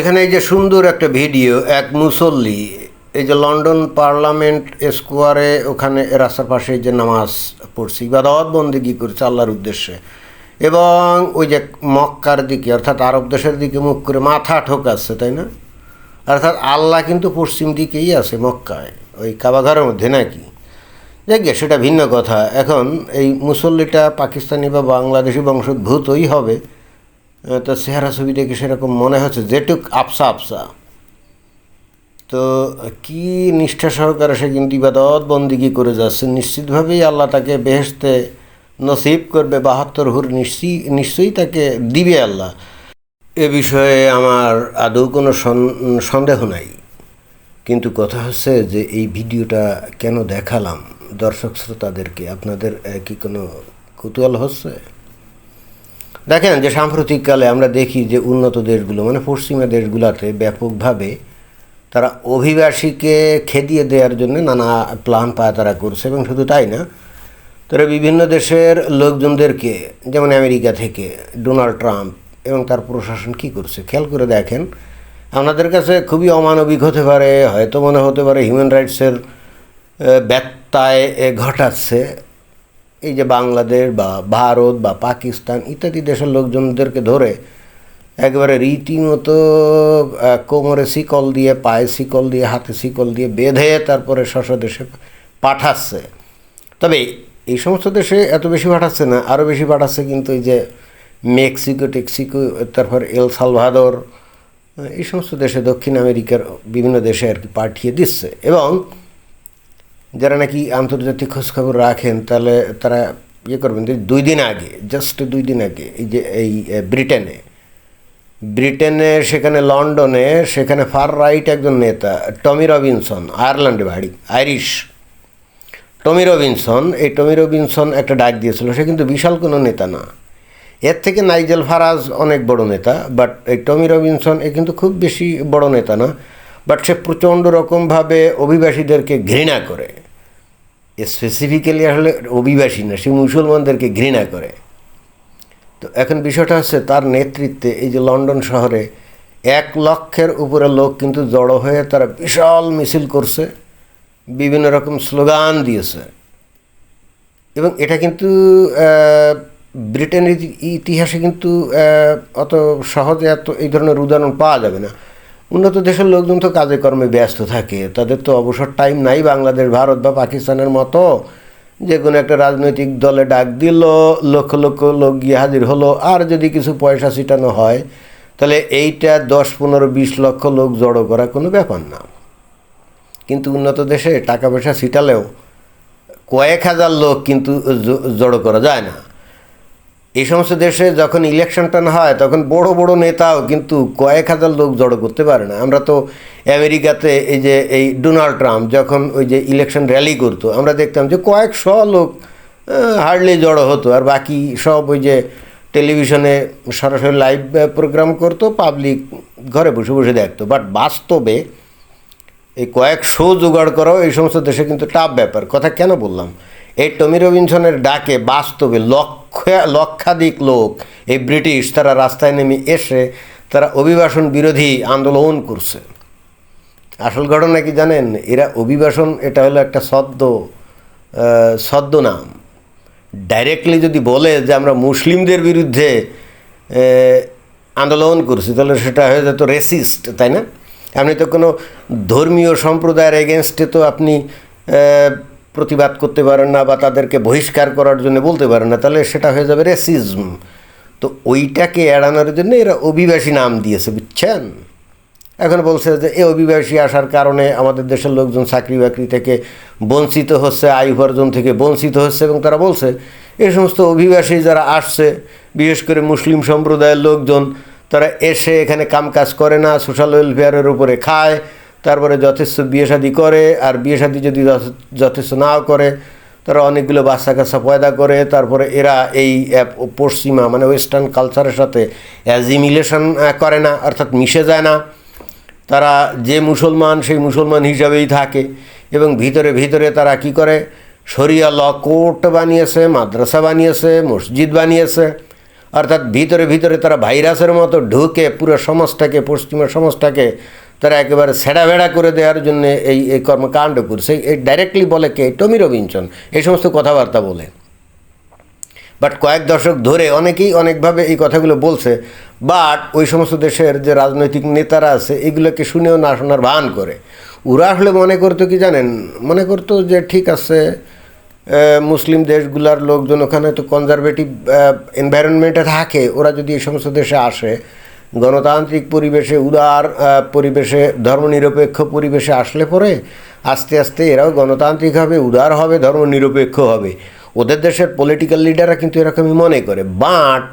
এখানে এই যে সুন্দর একটা ভিডিও এক মুসল্লি এই যে লন্ডন পার্লামেন্ট স্কোয়ারে ওখানে রাস্তার পাশে যে নামাজ পড়ছি বা ইবাদত বন্দিগি করছে আল্লাহর উদ্দেশ্যে। এবং ওই যে মক্কার দিকে অর্থাৎ আরব দেশের দিকে মুখ করে মাথা ঠোকাচ্ছে তাই না? অর্থাৎ আল্লাহ কিন্তু পশ্চিম দিকেই আছে মক্কায় ওই কাবাঘরের মধ্যে নাকি? দেখ গে, সেটা ভিন্ন কথা। এখন এই মুসল্লিটা পাকিস্তানি বা বাংলাদেশি বংশোদ্ভূতই হবে। তো চেহারা ছবি দেখে সেরকম মনে হচ্ছে, যেটুক আপসা আপসা। তো কি নিষ্ঠা সহকারে সে কিন্তু ইবাদত বন্দিগি করে যাচ্ছে? নিশ্চিতভাবেই আল্লাহ তাকে বেহেশতে নসিব করবে, বাহাত্তর হুর নিশ্চয়ই নিশ্চয়ই তাকে দিবে আল্লাহ। এ বিষয়ে আমার আদৌ কোনো সন্দেহ নাই। কিন্তু কথা হচ্ছে যে এই ভিডিওটা কেন দেখালাম? দর্শক শ্রোতাদেরকে আপনাদের কি কোনো কুতূহল হচ্ছে? দেখেন যে সাম্প্রতিককালে আমরা দেখি যে উন্নত দেশগুলো মানে পশ্চিমা দেশগুলোতে ব্যাপকভাবে তারা অভিবাসীকে খেদিয়ে দেওয়ার জন্য নানা প্ল্যান পায় তারা করছে এবং শুধু তাই না, তারা বিভিন্ন দেশের লোকজনদেরকে, যেমন আমেরিকা থেকে ডোনাল্ড ট্রাম্প এবং তার প্রশাসন কি করছে, খেয়াল করে দেখেন। আপনাদের কাছে খুবই অমানবিক হতে পারে, হয়তো মনে হতে পারে হিউম্যান রাইটসের ব্যত্যয় ঘটাচ্ছে। এই যে বাংলাদেশ বা ভারত বা পাকিস্তান ইত্যাদি দেশের লোকজনদেরকে ধরে একবারে রীতিমতো কোমরে শিকল দিয়ে, পায়ে শিকল দিয়ে, হাতে শিকল দিয়ে বেঁধে তারপরে শশ দেশে পাঠাচ্ছে। তবে এই সমস্ত দেশে এত বেশি পাঠাচ্ছে না আরও বেশি পাঠাচ্ছে কিন্তু এই যে মেক্সিকো, টেক্সিকো, তারপর এল সালভাদর, এই সমস্ত দেশে দক্ষিণ আমেরিকার বিভিন্ন দেশে আর কি পাঠিয়ে দিচ্ছে। এবং যারা নাকি আন্তর্জাতিক খোঁজখবর রাখেন, তাহলে তারা ইয়ে করবেন যে দুই দিন আগে জাস্ট দুই দিন আগে, এই যে এই ব্রিটেনে। ব্রিটেনে, সেখানে লন্ডনে, সেখানে ফার রাইট একজন নেতা, টমি রবিনসন, আয়ারল্যান্ডে বাড়ি, আইরিশ। টমি রবিনসন, এই টমি রবিনসন একটা ডাক দিয়েছিল, সে কিন্তু বিশাল কোনো নেতা না। এর থেকে নাইজেল ফারাজ অনেক বড় নেতা বাট এই টমি রবিনসন, এ কিন্তু খুব বেশি বড় নেতা না বাট সে প্রচণ্ড রকমভাবে অভিবাসীদেরকে ঘৃণা করে। স্পেসিফিক্যালি আসলে অভিবাসী না, সে মুসলমানদেরকে ঘৃণা করে। তো এখন বিষয়টা হচ্ছে তার নেতৃত্বে এই যে লন্ডন শহরে এক লক্ষের উপরে লোক কিন্তু জড়ো হয়ে তারা বিশাল মিছিল করছে, বিভিন্ন রকম স্লোগান দিয়েছে। এবং এটা কিন্তু ব্রিটেনের ইতিহাসে কিন্তু অত সহজে এত এই ধরনের উদাহরণ পাওয়া যাবে না। উন্নত দেশের লোকজন তো কাজে কর্মে ব্যস্ত থাকে। তাদের তো অবসর টাইম নাই বাংলাদেশ, ভারত বা পাকিস্তানের মতো। যে কোনো একটা রাজনৈতিক দলে ডাক দিল, লক্ষ লক্ষ লোক গিয়ে হাজির হলো। আর যদি কিছু পয়সা ছিটানো হয়, তাহলে এইটা দশ, পনেরো, বিশ লক্ষ লোক জড়ো করা কোনো ব্যাপার না। কিন্তু উন্নত দেশে টাকা পয়সা ছিটালেও কয়েক হাজার লোক কিন্তু জড়ো করা যায় না। এই সমস্ত দেশে যখন ইলেকশনটা হয়, তখন বড় বড় নেতাও কিন্তু কয়েক হাজার লোক জড়ো করতে পারে না। আমরা তো আমেরিকাতে এই যে এই ডোনাল্ড ট্রাম্প যখন ওই যে ইলেকশন র্যালি করতো, আমরা দেখতাম যে কয়েকশো লোক হার্ডলি জড়ো হতো। আর বাকি সব ওই যে টেলিভিশনে সরাসরি লাইভ প্রোগ্রাম করতো পাবলিক ঘরে বসে বসে দেখতো। বাট বাস্তবে এই কয়েক শো জোগাড় করাও এই সমস্ত দেশে কিন্তু টাফ ব্যাপার। কথা কেন বললাম? এই টমি রবিনসনের ডাকে বাস্তবে লক্ষ লক্ষাধিক লোক এই ব্রিটিশ তারা রাস্তায় নেমে এসে তারা অভিবাসন বিরোধী আন্দোলন করছে। আসল ঘটনা কি জানেন? এরা অভিবাসন এটা হলো একটা সদ্য আহ, সদ্য নাম। ডাইরেক্টলি যদি বলে যে আমরা মুসলিমদের বিরুদ্ধে আন্দোলন করছি তাহলে সেটা হয়ে যেত রেসিস্ট তাই না? আপনি তো কোনো ধর্মীয় সম্প্রদায়ের এগেনস্টে তো আপনি প্রতিবাদ করতে পারেন না বা তাদেরকে বহিষ্কার করার জন্য বলতে পারেন না, তাহলে সেটা হয়ে যাবে রেসিজম তো ওইটাকে এড়ানোর জন্য এরা অভিবাসী নাম দিয়েছে, বুঝছেন? এখন বলছে যে এই অভিবাসী আসার কারণে আমাদের দেশের লোকজন চাকরি বাকরি থেকে বঞ্চিত হচ্ছে, আয় উপার্জন থেকে বঞ্চিত হচ্ছে এবং তারা বলছে এই সমস্ত অভিবাসী যারা আসছে, বিশেষ করে মুসলিম সম্প্রদায়ের লোকজন, তারা এসে এখানে কামকাজ করে না সোশ্যাল ওয়েলফেয়ারের উপরে খায় তারপরে যথেষ্ট বিয়ে শাদি করে, আর বিয়ে শাদি যদি যথেষ্ট নাও করে, তারা অনেকগুলো বাচ্চা কাচ্চা পয়দা করে, তারপরে এরা এই পশ্চিমা মানে ওয়েস্টার্ন কালচারের সাথে অ্যাজিমিলেশন করে না, অর্থাৎ মিশে যায় না। তারা যে মুসলমান, সেই মুসলমান হিসাবেই থাকে, এবং ভিতরে ভিতরে তারা কি করে? শরিয়া ল কোর্ট বানিয়েছে, মাদ্রাসা বানিয়েছে, মসজিদ বানিয়েছে, অর্থাৎ ভিতরে ভিতরে তারা ভাইরাসের মতো ঢুকে পুরো সমাজটাকে, পশ্চিমা সমাজটাকে তারা একেবারে ছেঁড়া ভেড়া করে দেওয়ার জন্য এই এই কর্মকাণ্ড করছে। এই ডাইরেক্টলি বলে কে? টমি রবিনসন। এই সমস্ত কথাবার্তা বলে। বাট কয়েক দশক ধরে অনেকেই অনেকভাবে এই কথাগুলো বলছে বাট ওই সমস্ত দেশের যে রাজনৈতিক নেতারা আছে, এগুলোকে শুনেও না শোনার ভান করে। ওরা আসলে মনে করতো কি জানেন? মনে করতো যে ঠিক আছে মুসলিম দেশগুলার লোকজন ওখানে তো কনজারভেটিভ এনভায়রনমেন্টে থাকে। ওরা যদি এই সমস্ত দেশে আসে গণতান্ত্রিক পরিবেশে উদার পরিবেশে ধর্মনিরপেক্ষ পরিবেশে আসলে পরে আস্তে আস্তে এরাও গণতান্ত্রিক হবে উদার হবে, ধর্মনিরপেক্ষ হবে। ওদের দেশের পলিটিক্যাল লিডাররা কিন্তু এরকমই মনে করে। বাট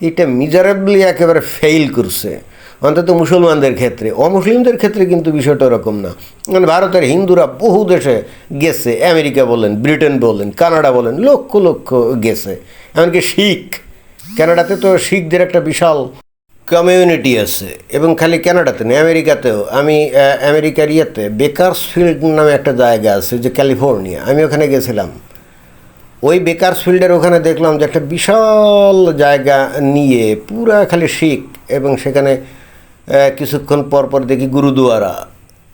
এটা মিজারেবলি একেবারে ফেইল করছে। অন্তত মুসলমানদের ক্ষেত্রে। অমুসলিমদের ক্ষেত্রে কিন্তু বিষয়টা ওরকম না। মানে ভারতের হিন্দুরা বহু দেশে গেছে। আমেরিকা বলেন, ব্রিটেন বলেন, কানাডা বলেন, লক্ষ লক্ষ গেছে। এমনকি শিখ। কানাডাতে তো শিখদের একটা বিশাল কমিউনিটি আছে, এবং খালি কানাডাতে নেই আমেরিকাতেও আমি আমেরিকার ইয়েতে বেকার্স ফিল্ড নামে একটা জায়গা আছে, যে ক্যালিফোর্নিয়া আমি ওখানে গেছিলাম। ওই বেকার্স ফিল্ডের ওখানে দেখলাম যে একটা বিশাল জায়গা নিয়ে পুরা খালি শিখ, এবং সেখানে কিছুক্ষণ পর পর দেখি গুরুদুয়ারা,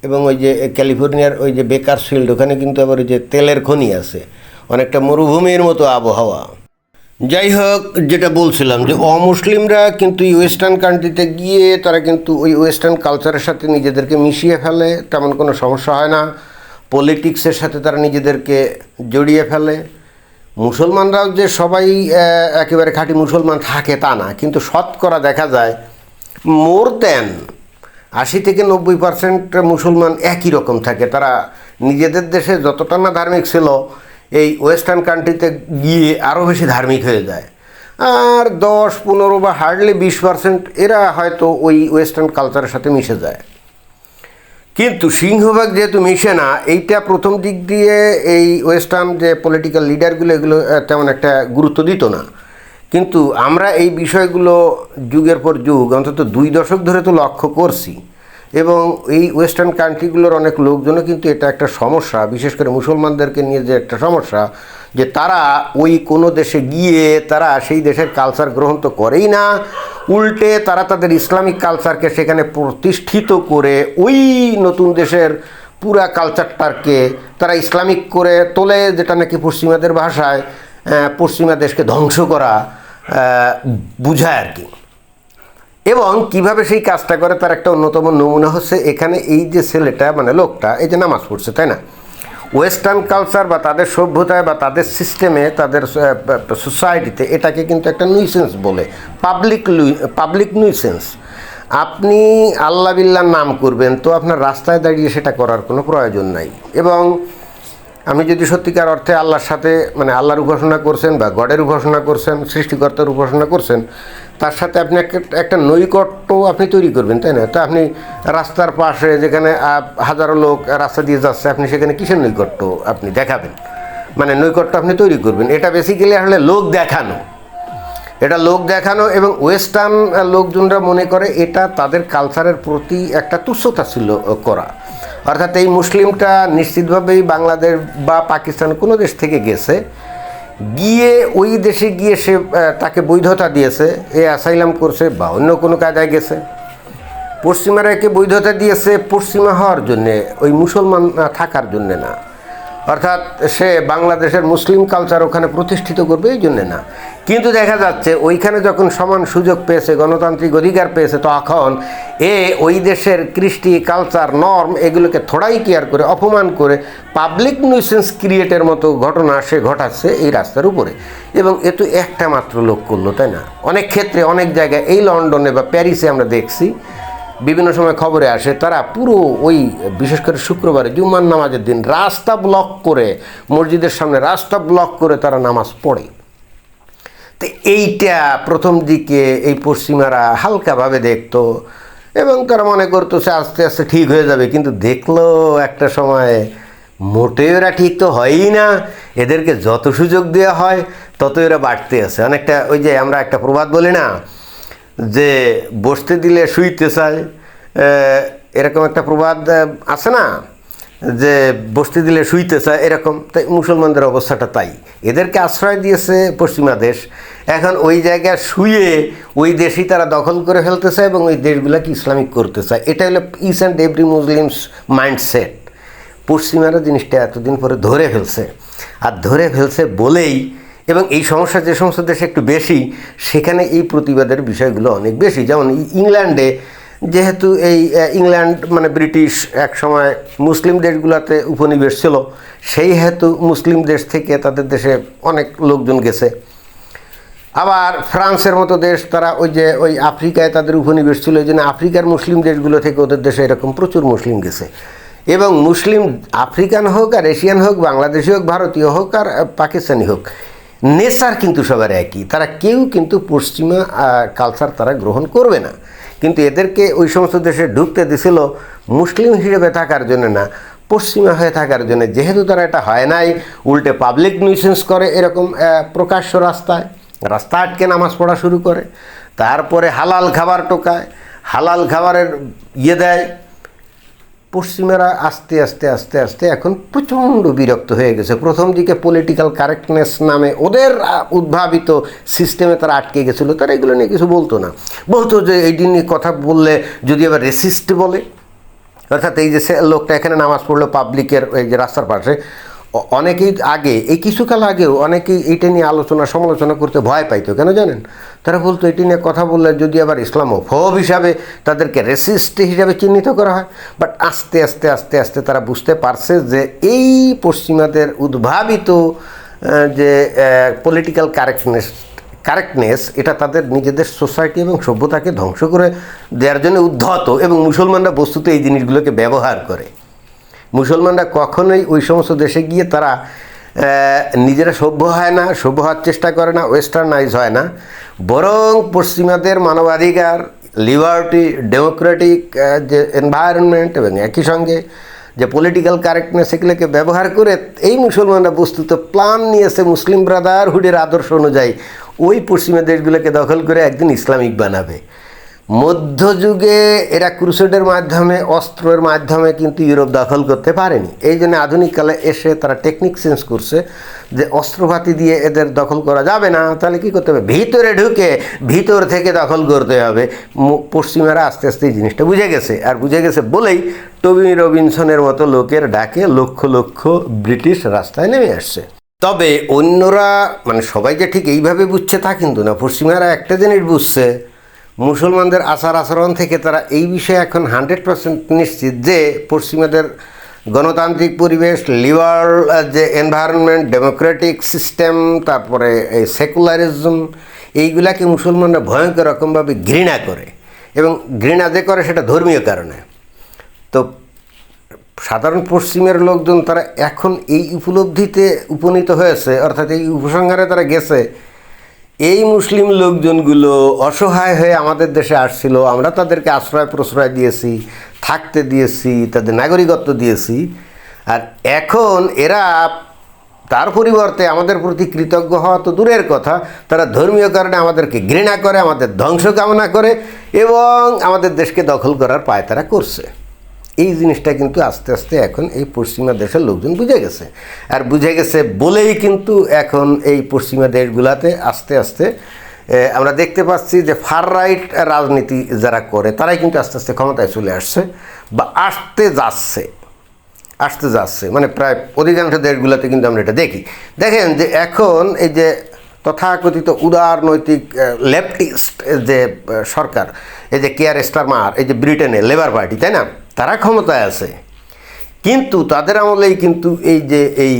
এবং ওই যে ক্যালিফোর্নিয়ার ওই যে বেকার্স ফিল্ড ওখানে কিন্তু আবার ওই যে তেলের খনি আছে। অনেকটা মরুভূমির মতো আবহাওয়া। যাই হোক, যেটা বলছিলাম যে অমুসলিমরা কিন্তু ওয়েস্টার্ন কান্ট্রিতে গিয়ে তারা কিন্তু ওই ওয়েস্টার্ন কালচারের সাথে নিজেদেরকে মিশিয়ে ফেলে, তেমন কোনো সমস্যা হয় না। পলিটিক্সের সাথে তারা নিজেদেরকে জড়িয়ে ফেলে। মুসলমানরাও যে সবাই একেবারে খাঁটি মুসলমান থাকে তা না, কিন্তু শতকরা দেখা যায় মোর দেন আশি থেকে নব্বই পার্সেন্ট মুসলমান একই রকম থাকে। তারা নিজেদের দেশে যতটা না ধার্মিক ছিল এই ওয়েস্টার্ন কান্ট্রিতে গিয়ে আরও বেশি ধার্মিক হয়ে যায়। আর দশ, পনেরো বা হার্ডলি বিশ পার্সেন্ট এরা হয়তো ওই ওয়েস্টার্ন কালচারের সাথে মিশে যায়। কিন্তু সিংহভাগ যেহেতু মিশে না, এইটা প্রথম দিক দিয়ে এই ওয়েস্টার্ন যে পলিটিক্যাল লিডারগুলো এগুলো তেমন একটা গুরুত্ব দিত না। কিন্তু আমরা এই বিষয়গুলো যুগের পর যুগ, অন্তত দুই দশক ধরে তো লক্ষ্য করছি। এবং এই ওয়েস্টার্ন কান্ট্রিগুলোর অনেক লোকজনও কিন্তু এটা একটা সমস্যা, বিশেষ করে মুসলমানদেরকে নিয়ে যে একটা সমস্যা, যে তারা ওই কোনো দেশে গিয়ে তারা সেই দেশের কালচার গ্রহণ তো করেই না, উল্টে তারা তাদের ইসলামিক কালচারকে সেখানে প্রতিষ্ঠিত করে ওই নতুন দেশের পুরা কালচারটাকে তারা ইসলামিক করে তোলে, যেটা নাকি পশ্চিমাদের ভাষায় পশ্চিমা দেশকে ধ্বংস করা বুঝায় আর কি। এবং কীভাবে সেই কাজটা করে তার একটা অন্যতম নমুনা হচ্ছে এখানে এই যে ছেলেটা মানে লোকটা, এই যে নামাজ পড়ছে, তাই না? ওয়েস্টার্ন কালচার বা তাদের সভ্যতায় বা তাদের সিস্টেমে তাদের সোসাইটিতে এটাকে কিন্তু একটা নুইসেন্স বলে। পাবলিক পাবলিক নুইসেন্স আপনি আল্লাহ বিল্লার নাম করবেন, তো আপনার রাস্তায় দাঁড়িয়ে সেটা করার কোনো প্রয়োজন নাই। এবং আমি যদি সত্যিকার অর্থে আল্লাহর সাথে মানে আল্লাহর উপাসনা করছেন বা গডের উপাসনা করছেন, সৃষ্টিকর্তার উপাসনা করছেন তার সাথে আপনি একটা- নৈকট্য আপনি তৈরি করবেন, তাই না? তো আপনি রাস্তার পাশে যেখানে হাজারো লোক রাস্তা দিয়ে যাচ্ছে, আপনি সেখানে কিসের নৈকট্য আপনি দেখাবেন? মানে নৈকট্য আপনি তৈরি করবেন। এটা বেসিক্যালি আসলে লোক দেখানো। এটা লোক দেখানো এবং ওয়েস্টার্ন লোকজনরা মনে করে এটা তাদের কালচারের প্রতি একটা তুচ্ছতা ছিল করা। অর্থাৎ এই মুসলিমটা নিশ্চিতভাবেই বাংলাদেশ বা পাকিস্তান কোনো দেশ থেকে গেছে। গিয়ে ওই দেশে গিয়ে সে তাকে বৈধতা দিয়েছে, এ অ্যাসাইলাম করছে বা অন্য কোনো কায়দায় গেছে। পশ্চিমারা একে বৈধতা দিয়েছে পশ্চিমা হওয়ার জন্যে, ওই মুসলমান থাকার জন্যে না। অর্থাৎ সে বাংলাদেশের মুসলিম কালচার ওখানে প্রতিষ্ঠিত করবে এই জন্যে না। কিন্তু দেখা যাচ্ছে ওইখানে যখন সমান সুযোগ পেয়েছে, গণতান্ত্রিক অধিকার পেয়েছে তখন এ ওই দেশের কৃষ্টি কালচার নর্ম এগুলোকে থোড়াই কেয়ার করে, অপমান করে পাবলিক নিউসেন্স ক্রিয়েটের মতো ঘটনা সে ঘটাচ্ছে এই রাস্তার উপরে। এবং এ তো একটা মাত্র লোক করল, তাই না? অনেক ক্ষেত্রে অনেক জায়গায় এই লন্ডনে বা প্যারিসে আমরা দেখছি বিভিন্ন সময় খবরে আসে, তারা পুরো ওই বিশেষ করে শুক্রবারে জুম্মার নামাজের দিন রাস্তা ব্লক করে, মসজিদের সামনে রাস্তা ব্লক করে তারা নামাজ পড়ে। তো এইটা প্রথম দিকে এই পশ্চিমারা হালকাভাবে দেখতো এবং তারা মনে করতো সে আস্তে আস্তে ঠিক হয়ে যাবে, কিন্তু দেখল একটা সময় মোটেও এরা ঠিক তো হয়ই না, এদেরকে যত সুযোগ দেওয়া হয় তত এরা বাড়তে আছে। অনেকটা ওই যে আমরা একটা প্রবাদ বলি না যে বসতে দিলে শুইতে চায় এরকম একটা প্রবাদ আছে না? যে বসতে দিলে শুইতে চায়, এরকম। তাই মুসলমানদের অবস্থাটা তাই। এদেরকে আশ্রয় দিয়েছে পশ্চিমা দেশ। এখন ওই জায়গায় শুয়ে ওই দেশই তারা দখল করে ফেলতে চায় এবং ওই দেশগুলোকে ইসলামিক করতে চায়। এটা হলো is and every Muslims mindset পশ্চিমারা জিনিসটা এতদিন পরে ধরে ফেলছে। আর ধরে ফেলছে বলেই এবং এই সমস্যা যে সমস্ত দেশে একটু বেশি, সেখানে এই প্রতিবাদের বিষয়গুলো অনেক বেশি। যেমন ইংল্যান্ডে যেহেতু এই ইংল্যান্ড মানে ব্রিটিশ এক সময় মুসলিম দেশগুলোতে উপনিবেশ ছিল সেই হেতু মুসলিম দেশ থেকে তাদের দেশে অনেক লোকজন গেছে। আবার ফ্রান্সের মতো দেশ, তারা ওই যে, ওই আফ্রিকায় তাদের উপনিবেশ ছিল ওই জন্য আফ্রিকার মুসলিম দেশগুলো থেকে ওদের দেশে এরকম প্রচুর মুসলিম গেছে। এবং মুসলিম আফ্রিকান হোক আর এশিয়ান হোক, বাংলাদেশি হোক, ভারতীয় হোক আর পাকিস্তানি হোক নেচার কিন্তু সবার একই। তারা কেউ কিন্তু পশ্চিমা কালচার তারা গ্রহণ করবে না। কিন্তু এদেরকে ওই সমস্ত দেশে ঢুকতে দিছিল মুসলিম হিসেবে থাকার জন্য না, পশ্চিমা হয়ে থাকার জন্য। যেহেতু তারা এটা হয় নাই, উল্টে পাবলিক নিউসেন্স করে এরকম প্রকাশ্য রাস্তায়। রাস্তা আটকে নামাজ পড়া শুরু করে। তারপরে হালাল খাবার টোকায়, হালাল খাবারের ইয়ে দেয়। পশ্চিমারা আস্তে আস্তে আস্তে আস্তে এখন প্রচণ্ড বিরক্ত হয়ে গেছে। প্রথম দিকে পলিটিক্যাল কারেক্টনেস নামে ওদের উদ্ভাবিত সিস্টেমে তারা আটকে গেছিল। তারা এগুলো নিয়ে কিছু বলতো না। বলতো যে এই নিয়ে কথা বললে যদি আবার রেসিস্ট বলে, অর্থাৎ এই যে লোকটা এখানে নামাজ পড়ল পাবলিকের এই যে রাস্তার পাশে অনেকেই আগে, এই কিছুকাল আগেও অনেকেই এটা নিয়ে আলোচনা, সমালোচনা করতে ভয় পাইতো, কেন জানেন? তারা বলতো, এটি নিয়ে কথা বললে যদি আবার ইসলাম ইসলামোফোব হিসাবে তাদেরকে রেসিস্ট হিসাবে চিহ্নিত করা হয়। বাট আস্তে আস্তে আস্তে আস্তে তারা বুঝতে পারছে যে এই পশ্চিমাদের উদ্ভাবিত যে পলিটিক্যাল কারেক্টনেস কারেক্টনেস এটা তাদের নিজেদের সোসাইটি এবং সভ্যতাকে ধ্বংস করে দেওয়ার জন্য উদ্ধত এবং মুসলমানরা বস্তুতে এই জিনিসগুলোকে ব্যবহার করে। মুসলমানরা কখনোই ওই সমস্ত দেশে গিয়ে তারা নিজেরা সভ্য হয় না, সভ্য হওয়ার চেষ্টা করে না ওয়েস্টার্নাইজ হয় না। বরং পশ্চিমাদের মানবাধিকার লিবার্টি ডেমোক্রেটিক যে এনভায়রনমেন্ট এবং একই সঙ্গে যে পলিটিক্যাল কারেক্টনেস এগুলোকে ব্যবহার করে, এই মুসলমানরা বস্তুত প্ল্যান নিয়েছে মুসলিম ব্রাদারহুডের আদর্শ অনুযায়ী। ওই পশ্চিমা দেশগুলোকে দখল করে একদিন ইসলামিক বানাবে। মধ্যযুগে এরা ক্রুসেডের মাধ্যমে, অস্ত্রের মাধ্যমে কিন্তু ইউরোপ দখল করতে পারেনি। এই জন্য আধুনিককালে এসে তারা টেকনিক চেঞ্জ করছে যে অস্ত্রপাতি দিয়ে এদের দখল করা যাবে না। তাহলে কি করতে হবে? ভিতরে ঢুকে ভিতর থেকে দখল করতে হবে। পশ্চিমারা আস্তে আস্তে এই জিনিসটা বুঝে গেছে। আর বুঝে গেছে বলেই টবি রবিনসনের মতো লোকের ডাকে লক্ষ লক্ষ ব্রিটিশ রাস্তায় নেমে আসছে। তবে অন্যরা মানে সবাই যে ঠিক এইভাবে বুঝছে তা কিন্তু না। পশ্চিমারা একটা জিনিস বুঝছে মুসলমানদের আচার আচরণ থেকে তারা এই বিষয়ে এখন হান্ড্রেড পার্সেন্ট নিশ্চিত যে পশ্চিমাদের গণতান্ত্রিক পরিবেশ লিবার যে এনভায়রনমেন্ট ডেমোক্রেটিক সিস্টেম তারপরে এই সেকুলারিজম এইগুলাকে মুসলমানরা ভয়ঙ্কর রকমভাবে ঘৃণা করে এবং ঘৃণা যে করে সেটা ধর্মীয় কারণে। তো সাধারণ পশ্চিমের লোকজন তারা এখন এই উপলব্ধিতে উপনীত হয়েছে, অর্থাৎ এই উপসংহারে তারা গেছে এই মুসলিম লোকজনগুলো অসহায় হয়ে আমাদের দেশে আসছিল, আমরা তাদেরকে আশ্রয় প্রশ্রয় দিয়েছি, থাকতে দিয়েছি, তাদের নাগরিকত্ব দিয়েছি। আর এখন এরা তার পরিবর্তে আমাদের প্রতি কৃতজ্ঞ হওয়া তো দূরের কথা, তারা ধর্মীয় কারণে আমাদেরকে ঘৃণা করে, আমাদের ধ্বংস কামনা করে এবং আমাদের দেশকে দখল করার পায় তারা করছে। এই জিনিসটা কিন্তু আস্তে আস্তে এখন এই পশ্চিমা দেশের লোকজন বুঝে গেছে। আর বুঝে গেছে বলেই কিন্তু এখন এই পশ্চিমা দেশগুলাতে আস্তে আস্তে আমরা দেখতে পাচ্ছি যে ফার রাইট রাজনীতি যারা করে, তারাই কিন্তু আস্তে আস্তে ক্ষমতায় চলে আসছে বা আসতে যাচ্ছে। আসতে যাচ্ছে। মানে প্রায় অধিকাংশ দেশগুলোতে কিন্তু আমরা এটা দেখি। দেখেন যে এখন এই যে তথাকথিত উদারনৈতিক লেফটিস্ট যে সরকার, এই যে কেয়ার স্টারমার এই যে ব্রিটেনে লেবার পার্টি, তাই না? তারা ক্ষমতায় আছে। কিন্তু তাদের আমলেই কিন্তু এই যে, এই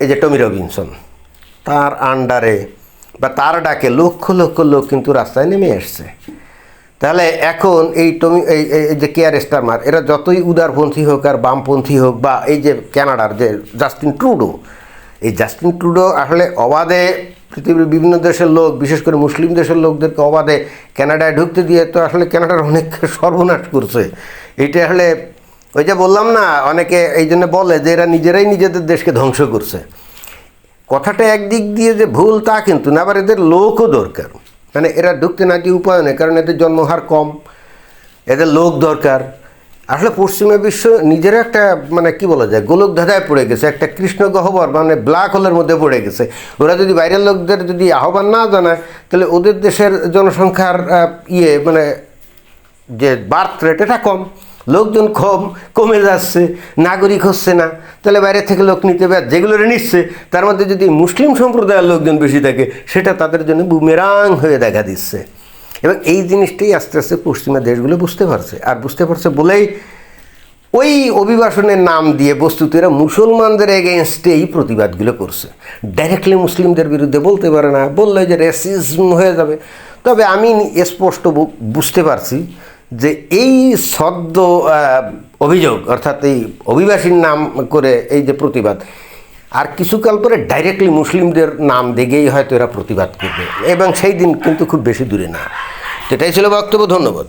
এই যে টমি রবিনসন, তার আন্ডারে বা তার ডাকে লক্ষ লক্ষ লোক কিন্তু রাস্তায় নেমে আসছে তাহলে এখন এই টমি, এই যে কেয়ার স্টারমার, এরা যতই উদারপন্থী হোক আর বামপন্থী হোক বা এই যে ক্যানাডার যে জাস্টিন ট্রুডো, এই জাস্টিন ট্রুডো আসলে অবাধে পৃথিবীর বিভিন্ন দেশের লোক, বিশেষ করে মুসলিম দেশের লোকদেরকে অবাধে কানাডায় ঢুকতে দিয়ে তো আসলে কানাডার অনেক সর্বনাশ করছে। এটা আসলে ওই যে বললাম না, অনেকে এই জন্য বলে যে এরা নিজেরাই নিজেদের দেশকে ধ্বংস করছে। কথাটা একদিক দিয়ে যে ভুল তা কিন্তু না, আবার এদের লোকও দরকার। মানে এরা ঢুকতে না দিয়ে উপায় নেই, কারণ এদের জন্মহার কম, এদের লোক দরকার। আসলে পশ্চিমা বিশ্ব নিজের একটা মানে কি বলা যায় গোলক ধাঁধায় পড়ে গেছে, একটা কৃষ্ণ গহ্বর মানে ব্ল্যাক হোলের মধ্যে পড়ে গেছে। ওরা যদি বাইরের লোকদের যদি আহ্বান না জানায়, তাহলে ওদের দেশের জনসংখ্যার ইয়ে মানে যে বার্থ রেট এটা কম। লোকজন কম, কমে যাচ্ছে, নাগরিক হচ্ছে না। তাহলে বাইরে থেকে লোক নিতে পারে যেগুলো নিচ্ছে, তার মধ্যে যদি মুসলিম সম্প্রদায়ের লোকজন বেশি থাকে, সেটা তাদের জন্য বুমেরাং হয়ে দেখা দিচ্ছে। এবং এই জিনিসটাই আস্তে আস্তে পশ্চিমা দেশগুলো বুঝতে পারছে। আর বুঝতে পারছে বলেই ওই অভিবাসনের নাম দিয়ে বস্তুত এরা মুসলমানদের এগেনস্টে এই প্রতিবাদগুলো করছে। ডাইরেক্টলি মুসলিমদের বিরুদ্ধে বলতে পারে না, বললে যে রেসিজম হয়ে যাবে। তবে আমি স্পষ্ট বুঝতে পারছি যে এই সদ্য অভিযোগ, অর্থাৎ এই অভিবাসীর নাম করে এই যে প্রতিবাদ আর কিছুকাল পরে ডাইরেক্টলি মুসলিমদের নাম দেখেই হয়তো এরা প্রতিবাদ করবে। এবং সেই দিন কিন্তু খুব বেশি দূরে না। এটাই ছিল বক্তব্য, ধন্যবাদ।